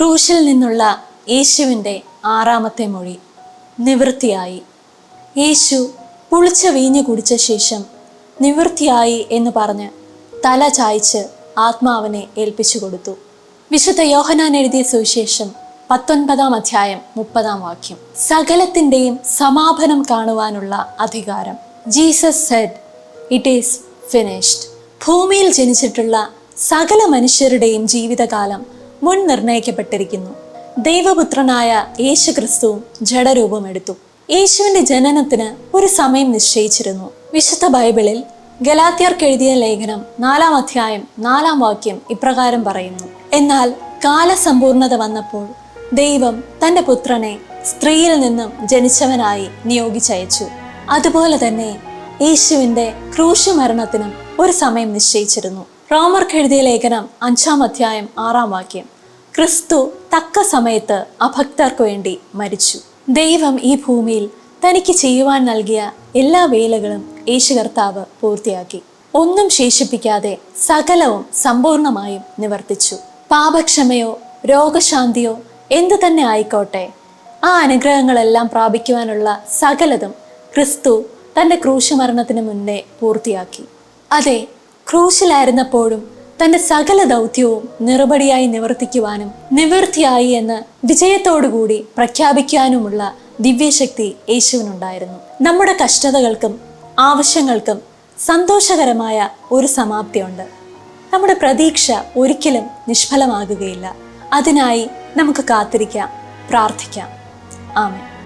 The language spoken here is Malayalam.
ക്രൂശിൽ നിന്നുള്ള യേശുവിന്റെ ആറാമത്തെ മൊഴി. നിവൃത്തിയായി. യേശു പുളിച്ച വീഞ്ഞു കുടിച്ച ശേഷം നിവൃത്തിയായി എന്ന് പറഞ്ഞ് തല ചായ്ച്ച് ആത്മാവിനെ ഏൽപ്പിച്ചു കൊടുത്തു. വിശുദ്ധ യോഹനാൻ എഴുതിയ സുവിശേഷം പത്തൊൻപതാം അധ്യായം മുപ്പതാം വാക്യം. സകലത്തിന്റെയും സമാപനം കാണുവാനുള്ള അധികാരം. Jesus said it is finished ഭൂമിയിൽ ജനിച്ചിട്ടുള്ള സകല മനുഷ്യരുടെയും ജീവിതകാലം മുൻ നിർണയിക്കപ്പെട്ടിരിക്കുന്നു ദൈവപുത്രനായ യേശു ക്രിസ്തുവും ജഡരൂപമെടുത്തു യേശുവിന്റെ ജനനത്തിന് ഒരു സമയം നിശ്ചയിച്ചിരുന്നു. വിശുദ്ധ ബൈബിളിൽ ഗലാത്യർക്ക് എഴുതിയ ലേഖനം നാലാം അധ്യായം നാലാം വാക്യം ഇപ്രകാരം പറയുന്നു. എന്നാൽ കാലസമ്പൂർണത വന്നപ്പോൾ ദൈവം തന്റെ പുത്രനെ സ്ത്രീയിൽ നിന്നും ജനിച്ചവനായി നിയോഗിച്ചയച്ചു. അതുപോലെ തന്നെ യേശുവിന്റെ ക്രൂശ് മരണത്തിനും ഒരു സമയം നിശ്ചയിച്ചിരുന്നു. റോമർക്ക് എഴുതിയ ലേഖനം അഞ്ചാം അധ്യായം ആറാം വാക്യം. ക്രിസ്തു തക്ക സമയത്ത് അഭക്തർക്ക് വേണ്ടി മരിച്ചു. ദൈവം ഈ ഭൂമിയിൽ തനിക്ക് ചെയ്യുവാൻ നൽകിയ എല്ലാ വേലകളും യേശു കർത്താവ് പൂർത്തിയാക്കി. ഒന്നും ശേഷിപ്പിക്കാതെ സകലവും സമ്പൂർണമായും നിവർത്തിച്ചു. പാപക്ഷമയോ രോഗശാന്തിയോ എന്തു തന്നെ ആയിക്കോട്ടെ ആ അനുഗ്രഹങ്ങളെല്ലാം പ്രാപിക്കുവാനുള്ള സകലതും ക്രിസ്തു തന്റെ ക്രൂശമരണത്തിന് മുന്നേ പൂർത്തിയാക്കി. അതെ ക്രൂശിലായിരുന്നപ്പോഴും തന്റെ സകല ദൗത്യവും നിറുപടിയായി നിവർത്തിക്കുവാനും നിവൃത്തിയായി എന്ന് വിജയത്തോടുകൂടി പ്രഖ്യാപിക്കാനുമുള്ള ദിവ്യശക്തി യേശുവിനുണ്ടായിരുന്നു. നമ്മുടെ കഷ്ടതകൾക്കും ആവശ്യങ്ങൾക്കും സന്തോഷകരമായ ഒരു സമാപ്തിയുണ്ട്. നമ്മുടെ പ്രതീക്ഷ ഒരിക്കലും നിഷ്ഫലമാകുകയില്ല. അതിനായി നമുക്ക് കാത്തിരിക്കാം പ്രാർത്ഥിക്കാം. ആമേൻ.